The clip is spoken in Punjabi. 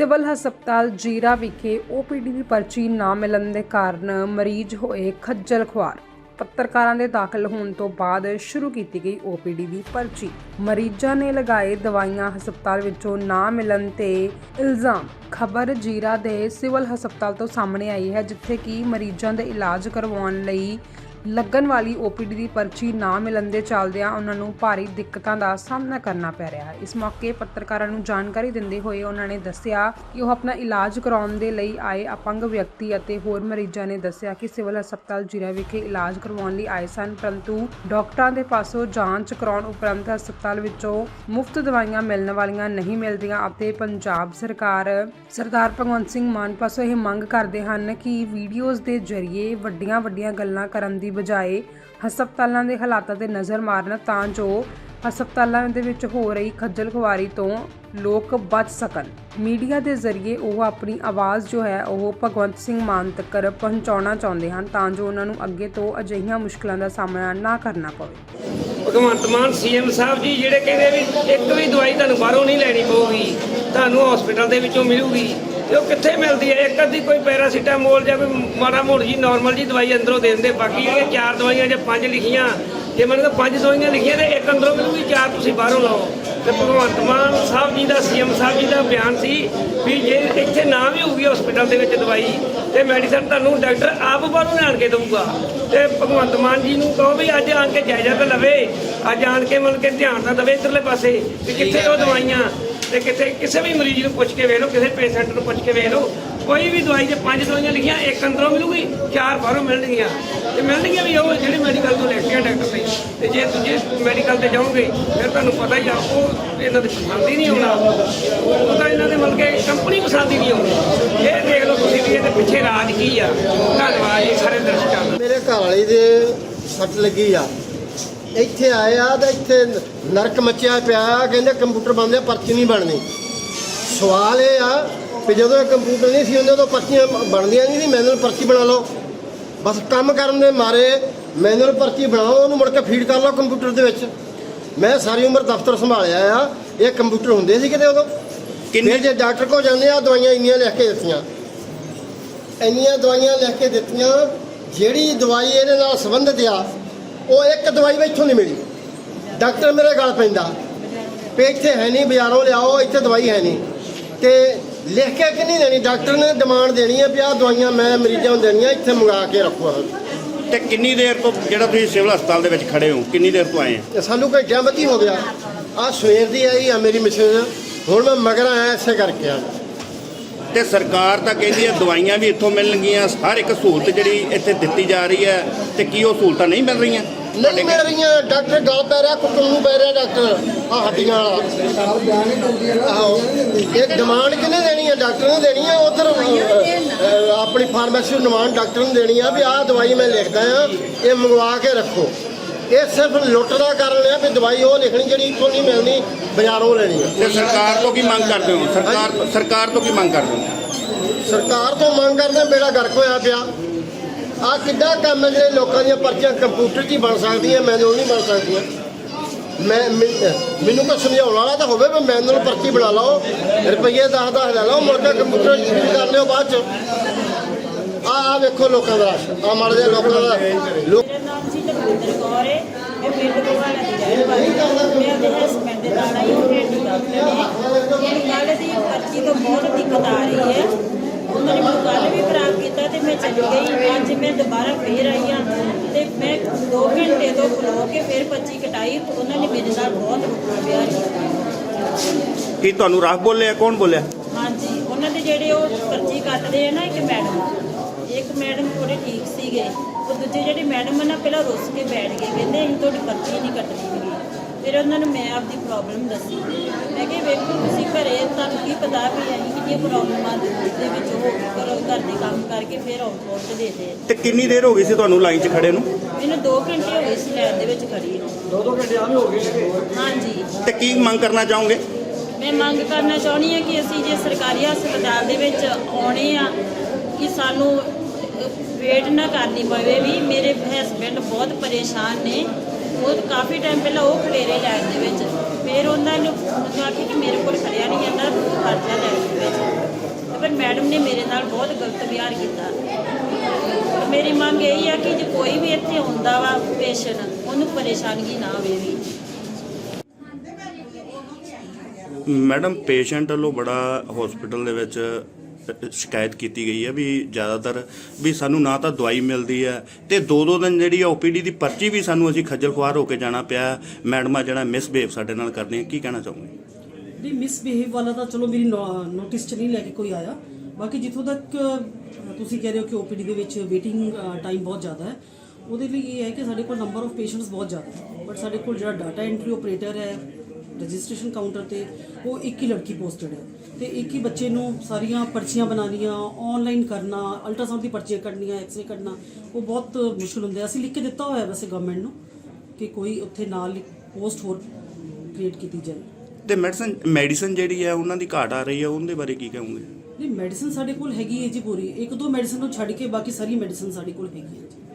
ਸਿਵਲ ਹਸਪਤਾਲ ਜੀਰਾ ਵਿਖੇ ਓਪੀਡੀ ਦੀ ਪਰਚੀ ਨਾ ਮਿਲਣ ਦੇ ਕਾਰਨ ਮਰੀਜ਼ ਹੋਏ ਖੱਜਲ ਖੁਆਰ। ਪੱਤਰਕਾਰਾਂ ਦੇ ਦਾਖਲ ਹੋਣ ਤੋਂ ਬਾਅਦ ਸ਼ੁਰੂ ਕੀਤੀ ਗਈ ਓਪੀਡੀ ਦੀ ਪਰਚੀ। ਮਰੀਜ਼ਾਂ ਨੇ ਲਗਾਏ ਦਵਾਈਆਂ ਹਸਪਤਾਲ ਵਿੱਚੋਂ ਨਾ ਮਿਲਣ ਤੇ ਇਲਜ਼ਾਮ। ਖਬਰ ਜੀਰਾ ਦੇ ਸਿਵਲ ਹਸਪਤਾਲ ਤੋਂ ਸਾਹਮਣੇ ਆਈ ਹੈ, ਜਿੱਥੇ ਕਿ ਮਰੀਜ਼ਾਂ ਦੇ ਇਲਾਜ ਕਰਵਾਉਣ ਲਈ ਲੱਗਣ ਵਾਲੀ ਓਪੀਡੀ ਦੀ ਪਰਚੀ ਨਾ ਮਿਲਣ ਦੇ ਚੱਲਦਿਆਂ ਉਹਨਾਂ ਨੂੰ ਭਾਰੀ ਦਿੱਕਤਾਂ ਦਾ ਸਾਹਮਣਾ ਕਰਨਾ ਪੈ ਰਿਹਾ ਹੈ। ਇਸ ਮੌਕੇ ਪੱਤਰਕਾਰਾਂ ਨੂੰ ਜਾਣਕਾਰੀ ਦਿੰਦੇ ਹੋਏ ਉਹਨਾਂ ਨੇ ਦੱਸਿਆ ਕਿ ਉਹ ਆਪਣਾ ਇਲਾਜ ਕਰਾਉਣ ਦੇ ਲਈ ਆਏ ਅਪੰਗ ਵਿਅਕਤੀ ਅਤੇ ਹੋਰ ਮਰੀਜ਼ਾਂ ਨੇ ਦੱਸਿਆ ਕਿ ਸਿਵਲ ਹਸਪਤਾਲ ਜੀਰਾ ਵਿਖੇ ਇਲਾਜ ਕਰਵਾਉਣ ਲਈ ਆਏ ਸਨ, ਪਰੰਤੂ ਡਾਕਟਰਾਂ ਦੇ ਪਾਸੋਂ ਜਾਂਚ ਕਰਾਉਣ ਉਪਰੰਤ ਹਸਪਤਾਲ ਵਿੱਚੋਂ ਮੁਫਤ ਦਵਾਈਆਂ ਮਿਲਣ ਵਾਲੀਆਂ ਨਹੀਂ ਮਿਲਦੀਆਂ ਅਤੇ ਪੰਜਾਬ ਸਰਕਾਰ, ਸਰਦਾਰ ਭਗਵੰਤ ਸਿੰਘ ਮਾਨ ਪਾਸੋਂ ਇਹ ਮੰਗ ਕਰਦੇ ਹਨ ਕਿ ਵੀਡੀਓਜ਼ ਦੇ ਜ਼ਰੀਏ ਵੱਡੀਆਂ ਵੱਡੀਆਂ ਗੱਲਾਂ ਕਰਨ ਦੀ ਬਜਾਏ ਹਸਪਤਾਲਾਂ ਦੇ ਹਾਲਾਤਾਂ ਤੇ ਨਜ਼ਰ ਮਾਰਨ ਤਾਂ ਜੋ ਹਸਪਤਾਲਾਂ ਦੇ ਵਿੱਚ ਹੋ ਰਹੀ ਖੱਜਲ ਖੁਆਰੀ ਤੋਂ ਲੋਕ ਬਚ ਸਕਣ। ਮੀਡੀਆ ਦੇ ਜ਼ਰੀਏ ਉਹ ਆਪਣੀ ਆਵਾਜ਼ ਜੋ ਹੈ ਉਹ ਭਗਵੰਤ ਸਿੰਘ ਮਾਨ ਤੱਕ ਪਹੁੰਚਾਉਣਾ ਚਾਹੁੰਦੇ ਹਨ ਤਾਂ ਜੋ ਉਹਨਾਂ ਨੂੰ ਅੱਗੇ ਤੋਂ ਅਜਿਹੀਆਂ ਮੁਸ਼ਕਲਾਂ ਦਾ ਸਾਹਮਣਾ ਨਾ ਕਰਨਾ ਪਵੇ। ਭਗਵੰਤ ਮਾਨ, ਸੀਐਮ ਸਾਹਿਬ ਜੀ, ਜਿਹੜੇ ਕਹਿੰਦੇ ਵੀ ਇੱਕ ਵੀ ਦਵਾਈ ਤੁਹਾਨੂੰ ਬਾਹਰੋਂ ਨਹੀਂ ਲੈਣੀ ਪਊਗੀ, ਤੁਹਾਨੂੰ ਹਸਪੀਟਲ ਦੇ ਵਿੱਚੋਂ ਮਿਲੂਗੀ। ਤੇ ਉਹ ਕਿੱਥੇ ਮਿਲਦੀ ਹੈ? ਇੱਕ ਅੱਧੀ ਕੋਈ ਪੈਰਾਸੀਟਾਮੋਲ ਜਾਂ ਕੋਈ ਮਾੜਾ ਮੋੜ ਜੀ ਨਾਰਮਲ ਜੀ ਦਵਾਈ ਅੰਦਰੋਂ ਦੇ ਦਿੰਦੇ ਬਾਕੀ ਇਹ ਚਾਰ ਦਵਾਈਆਂ ਜਾਂ ਪੰਜ ਲਿਖੀਆਂ। ਜੇ ਮੈਨੂੰ ਤਾਂ ਪੰਜ ਦਵਾਈਆਂ ਲਿਖੀਆਂ ਤੇ ਇੱਕ ਅੰਦਰੋਂ ਮਿਲੂਗੀ, ਚਾਰ ਤੁਸੀਂ ਬਾਹਰੋਂ ਲਓ। ਤੇ ਭਗਵੰਤ ਮਾਨ ਸਾਹਿਬ ਜੀ ਦਾ, ਸੀਐਮ ਸਾਹਿਬ ਜੀ ਦਾ ਬਿਆਨ ਸੀ ਵੀ ਜੇ ਇੱਥੇ ਨਾ ਵੀ ਹੋਊਗੀ ਹਸਪੀਟਲ ਦੇ ਵਿੱਚ ਦਵਾਈ, ਤੇ ਮੈਡੀਸਨ ਤੁਹਾਨੂੰ ਡਾਕਟਰ ਆਪ ਬਾਹਰੋਂ ਆਣ ਕੇ ਦਊਗਾ। ਤੇ ਭਗਵੰਤ ਮਾਨ ਜੀ ਨੂੰ ਕਹੋ ਵੀ ਅੱਜ ਆਣ ਕੇ ਜਾਇਜ਼ਾ ਤਾਂ ਲਵੇ, ਅੱਜ ਆਣ ਕੇ ਮਤਲਬ ਕਿ ਧਿਆਨ ਤਾਂ ਦਵੇ ਇਧਰਲੇ ਪਾਸੇ ਕਿ ਕਿੱਥੇ ਉਹ ਦਵਾਈਆਂ। ਤੇ ਕਿਤੇ ਕਿਸੇ ਵੀ ਮਰੀਜ਼ ਨੂੰ ਪੁੱਛ ਕੇ ਵੇਖ ਲਓ, ਕਿਸੇ ਪੇਸ਼ੈਂਟ ਨੂੰ ਪੁੱਛ ਕੇ ਵੇਖ ਲਓ, ਕੋਈ ਵੀ ਦਵਾਈ ਜੇ ਪੰਜ ਦਵਾਈਆਂ ਲਿਖੀਆਂ, ਇੱਕ ਅੰਦਰੋਂ ਮਿਲੂਗੀ, ਚਾਰ ਬਾਹਰੋਂ ਮਿਲਣਗੀਆਂ। ਤੇ ਮਿਲਣਗੀਆਂ ਵੀ ਉਹ ਜਿਹੜੇ ਮੈਡੀਕਲ ਤੋਂ ਲੈ ਕੇ ਡਾਕਟਰ ਨੇ। ਤੇ ਜੇ ਦੂਜੇ ਮੈਡੀਕਲ ਤੇ ਜਾਓਗੇ, ਫਿਰ ਤੁਹਾਨੂੰ ਪਤਾ ਹੀ ਆ, ਉਹ ਇਹਨਾਂ ਦੇ ਪਸੰਦ ਹੀ ਨਹੀਂ ਆਉਣਾ ਉਹ ਤਾਂ ਇਹਨਾਂ ਦੇ ਮਤਲਬ ਕਿ ਕੰਪਨੀ ਪਸੰਦ ਹੀ ਨਹੀਂ ਆਉਣੀ ਇਹ ਦੇਖ ਲਓ ਤੁਸੀਂ ਵੀ ਇਹਦੇ ਪਿੱਛੇ ਰਾਜ ਕੀ ਆ। ਧੰਨਵਾਦ ਜੀ ਸਾਰੇ ਦਰਸ਼ਕਾਂ ਦਾ। ਮੇਰੇ ਘਰ ਵਾਲੀ ਦੇ ਸੱਟ ਲੱਗੀ ਆ। ਇੱਥੇ ਆਇਆ ਤਾਂ ਇੱਥੇ ਨਰਕ ਮੱਚਿਆ ਪਿਆ ਕਹਿੰਦੇ ਕੰਪਿਊਟਰ ਬੰਦ ਆ ਪਰਚੀ ਨਹੀਂ ਬਣਨੀ। ਸਵਾਲ ਇਹ ਆ ਕਿ ਜਦੋਂ ਇਹ ਕੰਪਿਊਟਰ ਨਹੀਂ ਸੀ ਹੁੰਦੇ ਉਦੋਂ ਪਰਚੀਆਂ ਬਣਦੀਆਂ ਨਹੀਂ ਸੀ ਮੈਨੂਅਲ ਪਰਚੀ ਬਣਾ ਲਓ। ਬਸ ਕੰਮ ਕਰਨ ਦੇ ਮਾਰੇ ਮੈਨੂਅਲ ਪਰਚੀ ਬਣਾਓ ਉਹਨੂੰ ਮੁੜ ਕੇ ਫੀਡ ਕਰ ਲਓ ਕੰਪਿਊਟਰ ਦੇ ਵਿੱਚ। ਮੈਂ ਸਾਰੀ ਉਮਰ ਦਫ਼ਤਰ ਸੰਭਾਲਿਆ ਆ ਇਹ ਕੰਪਿਊਟਰ ਹੁੰਦੇ ਸੀ ਕਿਤੇ ਉਦੋਂ? ਫਿਰ ਜੇ ਡਾਕਟਰ ਕੋਲ ਜਾਂਦੇ ਆ ਦਵਾਈਆਂ ਇੰਨੀਆਂ ਲਿਖ ਕੇ ਦਿੱਤੀਆਂ। ਇੰਨੀਆਂ ਦਵਾਈਆਂ ਲਿਖ ਕੇ ਦਿੱਤੀਆਂ ਜਿਹੜੀ ਦਵਾਈ ਇਹਦੇ ਨਾਲ ਸੰਬੰਧਿਤ ਆ ਉਹ ਇੱਕ ਦਵਾਈ ਵੀ ਇੱਥੋਂ ਨਹੀਂ ਮਿਲੀ। ਡਾਕਟਰ ਮੇਰੇ ਗਲ ਪੈਂਦਾ। ਵੀ ਇੱਥੇ ਹੈ ਨਹੀਂ ਬਾਜ਼ਾਰੋਂ ਲਿਆਓ ਇੱਥੇ ਦਵਾਈ ਹੈ ਨਹੀਂ। ਤੇ ਲਿਖ ਕੇ ਕਿ ਨਹੀਂ ਦੇਣੀ? ਡਾਕਟਰ ਨੇ ਡਿਮਾਂਡ ਦੇਣੀ ਹੈ ਵੀ ਆਹ ਦਵਾਈਆਂ ਮੈਂ ਮਰੀਜ਼ਾਂ ਨੂੰ ਦੇਣੀਆਂ ਇੱਥੇ ਮੰਗਾ ਕੇ ਰੱਖੋ ਤੇ ਕਿੰਨੀ ਦੇਰ ਤੋਂ ਜਿਹੜਾ ਤੁਸੀਂ ਸਿਵਲ ਹਸਪਤਾਲ ਦੇ ਵਿੱਚ ਖੜੇ ਹੋ ਕਿੰਨੀ ਦੇਰ ਤੋਂ ਆਏ ਆ ਤੇ ਸਾਨੂੰ ਘੰਟਿਆਂ ਬੱਧੀ ਹੋ ਗਿਆ। ਆ ਸਵੇਰ ਦੀ ਆਈ ਆ ਮੇਰੀ ਮਿਸੇਜ ਹੁਣ ਮੈਂ ਮਗਰ ਆਇਆ ਇਸੇ ਕਰਕੇ ਆ ਤੇ ਸਰਕਾਰ ਤਾਂ ਕਹਿੰਦੀ ਹੈ ਦਵਾਈਆਂ ਵੀ ਇੱਥੋਂ ਮਿਲਣਗੀਆਂ ਹਰ ਇੱਕ ਸਹੂਲਤ ਜਿਹੜੀ ਇੱਥੇ ਦਿੱਤੀ ਜਾ ਰਹੀ ਹੈ ਤੇ ਕੀ ਉਹ ਸਹੂਲਤਾਂ ਨਹੀਂ ਮਿਲ ਰਹੀਆਂ? ਨਹੀਂ ਮਿਲ ਰਹੀਆਂ। ਡਾਕਟਰ ਗਲ ਪੈ ਰਿਹਾ ਕੁੱਕੂ ਨੂੰ ਪੈ ਰਿਹਾ ਡਾਕਟਰ ਆ ਹੱਡੀਆਂ ਵਾਲਾ। ਆਹੋ। ਇਹ ਡਿਮਾਂਡ ਕਿਹਨੇ ਦੇਣੀ ਹੈ ਡਾਕਟਰ ਨੂੰ ਦੇਣੀ ਹੈ ਉਧਰ ਆਪਣੀ ਫਾਰਮੇਸੀ ਨੂੰ ਡਿਮਾਂਡ ਡਾਕਟਰ ਨੂੰ ਦੇਣੀ ਆ ਵੀ ਆਹ ਦਵਾਈ ਮੈਂ ਲਿਖਦਾ ਆ ਇਹ ਮੰਗਵਾ ਕੇ ਰੱਖੋ। ਇਹ ਸਿਰਫ ਲੁੱਟ ਦਾ ਕਾਰਨ ਹੈ ਵੀ ਦਵਾਈ ਉਹ ਲਿਖਣੀ ਜਿਹੜੀ ਇੱਥੋਂ ਨਹੀਂ ਮਿਲਣੀ ਬਾਜ਼ਾਰੋਂ ਲੈਣੀ ਹੈ ਤੇ ਸਰਕਾਰ ਤੋਂ ਕੀ ਮੰਗ ਕਰਦੇ ਹੋ? ਸਰਕਾਰ ਸਰਕਾਰ ਤੋਂ ਕੀ ਮੰਗ ਕਰਦੇ ਹੋ? ਸਰਕਾਰ ਤੋਂ ਮੰਗ ਕਰਦੇ ਬੇੜਾ ਗਰਕ ਹੋਇਆ ਪਿਆ। ਆ ਕਿੱਡਾ ਕੰਮ ਹੈ ਜਿਹੜੇ ਲੋਕਾਂ ਦੀਆਂ ਪਰਚੀਆਂ ਕੰਪਿਊਟਰ 'ਚ ਹੀ ਬਣ ਸਕਦੀਆਂ, ਮੈਨੂਅਲ ਨਹੀਂ ਬਣ ਸਕਦੀਆਂ? ਮੈਂ ਮੈਨੂੰ ਕੋਈ ਸਮਝਾਉਣ ਵਾਲਾ ਤਾਂ ਹੋਵੇ, ਵੀ ਮੈਨੂਅਲ ਪਰਚੀ ਬਣਾ ਲਓ, ਰੁਪਈਏ 10 10 ਲੈ ਲਓ ਮੁੜ ਕੰਪਿਊਟਰ 'ਚ ਕਰ ਲਿਓ ਬਾਅਦ 'ਚ। ਆ ਆ ਵੇਖੋ ਲੋਕਾਂ ਦਾ, ਆ ਮਾੜੇ ਜਿਹੇ ਲੋਕਾਂ ਦਾ, ਲੋਕ ਨਾਮ ਜੀ ਲਖਵਿੰਦਰ ਕੌਰ ਹੈ, ਮੈਂ ਪਿੰਡ ਗਵਾਲਾ ਦੀ ਰਹਿਣ ਵਾਲੀ ਮੈਂ ਉਹਦੇ ਹਸਬੈਂਡ ਦੇ ਨਾਲ ਆਈ ਹਾਂ ਡਾਕਟਰ ਨੇ। ਮੈਨੂੰ ਕੱਲ੍ਹ ਦੀ ਪਰਚੀ ਤੋਂ ਬਹੁਤ ਦਿੱਕਤ ਆ ਰਹੀ ਹੈ ਉਹਨਾਂ ਨੇ ਮੈਨੂੰ ਕੱਲ੍ਹ ਵੀ ਖਰਾਬ ਚਲੀ ਗਈ ਅੱਜ ਮੈਂ ਦੁਬਾਰਾ ਫੇਰ ਆਈ ਹਾਂ ਤੇ ਮੈਂ 2 ਘੰਟੇ ਤੋਂ ਖਲੋ ਕੇ ਫੇਰ ਪਰਚੀ ਕਟਾਈ ਉਹਨਾਂ ਨੇ ਮੇਰੇ ਨਾਲ ਬਹੁਤ ਰੁਕਾ ਵਿਹਾਰ ਕੀਤਾ ਕੀ ਤੁਹਾਨੂੰ ਰਾਹ ਬੋਲਿਆ ਕੌਣ ਬੋਲਿਆ? ਹਾਂਜੀ ਉਹਨਾਂ ਦੇ ਜਿਹੜੇ ਉਹ ਪਰਚੀ ਕੱਟਦੇ ਆ ਨਾ ਇੱਕ ਮੈਡਮ ਇੱਕ ਮੈਡਮ ਥੋੜੇ ਠੀਕ ਸੀਗੇ ਉਹ ਦੂਜੇ ਜਿਹੜੇ ਮੈਡਮ ਆ ਨਾ ਪਹਿਲਾਂ ਰੁੱਸ ਕੇ ਬੈਠ ਗਏ ਕਹਿੰਦੇ ਅਸੀਂ ਤੁਹਾਡੀ ਪਰਚੀ ਨਹੀਂ ਕੱਟਣੀ ਫਿਰ ਉਹਨਾਂ ਨੂੰ ਮੈਂ ਆਪਦੀ ਪ੍ਰੋਬਲਮ ਦੱਸੀ। ਮੈਂ ਕਿਹਾ ਵੇਖੋ ਤੁਸੀਂ ਘਰੇ ਤੁਹਾਨੂੰ ਕੀ ਪਤਾ ਵੀ ਅਸੀਂ ਕਿੰਨੀਆਂ ਪ੍ਰੋਬਲਮਾਂ ਦੇ ਦੇ ਵਿੱਚ ਹੋ ਕਰੋ ਘਰ ਦੇ ਕੰਮ ਕਰਕੇ ਫਿਰ ਆਊਟਪੁੱਟ ਦੇ ਦੇ ਤੇ ਕਿੰਨੀ ਦੇਰ ਹੋ ਗਈ ਸੀ ਤੁਹਾਨੂੰ ਲਾਈਨ 'ਚ ਖੜੇ ਨੂੰ? ਮੈਨੂੰ 2 ਘੰਟੇ ਹੋ ਗਏ ਸੀ ਲੈਣ ਦੇ ਵਿੱਚ ਖੜੀ ਨੂੰ। 2-2 ਘੰਟੇ ਆਵੇਂ ਹੋ ਗਏ ਹਾਂਜੀ। ਤੇ ਕੀ ਮੰਗ ਕਰਨਾ ਚਾਹੋਗੇ? ਮੈਂ ਮੰਗ ਕਰਨਾ ਚਾਹੁੰਦੀ ਹਾਂ ਕਿ ਅਸੀਂ ਜੇ ਸਰਕਾਰੀ ਹਸਪਤਾਲ ਦੇ ਵਿੱਚ ਆਉਣੇ ਆ ਕਿ ਸਾਨੂੰ ਵੇਟ ਨਾ ਕਰਨੀ ਪਵੇ ਵੀ ਮੇਰੇ ਹਸਬੈਂਡ ਬਹੁਤ ਪਰੇਸ਼ਾਨ ਨੇ। ਉਹ ਕਾਫੀ ਟਾਈਮ ਪਹਿਲਾਂ ਉਹ ਖੜੇਰੇ ਲੈਣ ਦੇ ਵਿੱਚ। ਫਿਰ ਉਹਨਾਂ ਨੂੰ ਮੈਨੂੰ ਆਖਿਆ ਕਿ ਮੇਰੇ ਕੋਲ ਖੜਿਆ ਨਹੀਂ ਜਾਂਦਾ ਖਰਚਾ ਲੈਣ ਦੇ ਵਿੱਚ। ਨਾਲ ਬਹੁਤ ਗਲਤ ਵਿਹਾਰ ਕੀਤਾ। ਮੇਰੀ ਮੰਗ ਇਹ ਹੈ ਕਿ ਜੇ ਕੋਈ ਵੀ ਇੱਥੇ ਆਉਂਦਾ ਵਾ ਪੇਸ਼ੈਂਟ, ਉਹਨੂੰ ਪਰੇਸ਼ਾਨੀ ਨਾ ਹੋਵੇ। ਵੀ ਮੈਡਮ, ਪੇਸ਼ੈਂਟ ਵੱਲੋਂ ਬੜਾ ਹਸਪੀਟਲ ਦੇ ਵਿੱਚ ਸ਼ਿਕਾਇਤ ਕੀਤੀ ਗਈ ਹੈ ਵੀ ਜ਼ਿਆਦਾਤਰ ਵੀ ਸਾਨੂੰ ਨਾ ਤਾਂ ਦਵਾਈ ਮਿਲਦੀ ਹੈ ਤੇ ਦੋ ਦੋ ਦਿਨ ਜਿਹੜੀ ਓਪੀਡੀ ਦੀ ਪਰਚੀ ਵੀ ਸਾਨੂੰ ਅਸੀਂ ਖੱਜਲ ਖੁਆਰ ਹੋ ਕੇ ਜਾਣਾ ਪਿਆ। ਮੈਡਮਾਂ ਜਿਹੜਾ ਮਿਸਬਿਹੇਵ ਸਾਡੇ ਨਾਲ ਕਰਦੇ ਕੀ ਕਹਿਣਾ ਚਾਹੋਗੇ? ਨਹੀਂ ਮਿਸਬਿਹੇਵ ਵਾਲਾ ਤਾਂ ਚਲੋ ਮੇਰੀ ਨੋਟਿਸ ਚ ਨਹੀਂ ਲੈ ਕੇ ਕੋਈ ਆਇਆ। ਬਾਕੀ ਜਿੱਥੋਂ ਤੱਕ ਤੁਸੀਂ ਕਹਿ ਰਹੇ ਹੋ ਕਿ ਓਪੀਡੀ ਦੇ ਵਿੱਚ ਵੇਟਿੰਗ ਟਾਈਮ ਬਹੁਤ ਜ਼ਿਆਦਾ ਹੈ, ਉਹਦੇ ਲਈ ਇਹ ਹੈ ਕਿ ਸਾਡੇ ਕੋਲ ਨੰਬਰ ਆਫ ਪੇਸ਼ੈਂਟਸ ਬਹੁਤ ਜ਼ਿਆਦਾ ਹੈ। ਬਟ ਸਾਡੇ ਕੋਲ ਜਿਹੜਾ ਡਾਟਾ ਐਂਟਰੀ ਆਪਰੇਟਰ ਹੈ ਰਜਿਸਟ੍ਰੇਸ਼ਨ ਕਾਊਂਟਰ ਤੇ ਉਹ ਇੱਕ ਹੀ ਲੜਕੀ ਪੋਸਟਡ ਹੈ। ਤੇ ਇੱਕ ਹੀ ਬੱਚੇ ਨੂੰ ਸਾਰੀਆਂ ਪਰਚੀਆਂ ਬਣਾਉਣੀਆਂ ਆਨਲਾਈਨ ਕਰਨਾ ਅਲਟਰਾਸਾਊਂਡ ਦੀ ਪਰਚੀਆਂ ਕੱਢਣੀਆਂ ਐਕਸਰੇ ਕੱਢਣਾ ਉਹ ਬਹੁਤ ਮੁਸ਼ਕਲ ਹੁੰਦਾ ਅਸੀਂ ਲਿਖ ਕੇ ਦਿੱਤਾ ਹੋਇਆ ਵੈਸੇ ਗਵਰਨਮੈਂਟ ਨੂੰ ਕਿ ਕੋਈ ਉੱਥੇ ਨਾਲ ਪੋਸਟ ਹੋਰ ਕ੍ਰੀਏਟ ਕੀਤੀ ਜਾਏ। ਤੇ ਮੈਡੀਸਨ ਮੈਡੀਸਨ ਜਿਹੜੀ ਹੈ ਉਹਨਾਂ ਦੀ ਘਾਟ ਆ ਰਹੀ ਹੈ ਉਹਦੇ ਬਾਰੇ ਕੀ ਕਹੋਗੇ? ਨਹੀਂ ਮੈਡੀਸਨ ਸਾਡੇ ਕੋਲ ਹੈਗੀ ਹੈ ਜੀ ਪੂਰੀ। ਇੱਕ ਦੋ ਮੈਡੀਸਨ ਨੂੰ ਛੱਡ ਕੇ ਬਾਕੀ ਸਾਰੀ ਮੈਡੀਸਨ ਸਾਡੇ ਕੋਲ ਹੈਗੀ ਹੈ ਜੀ।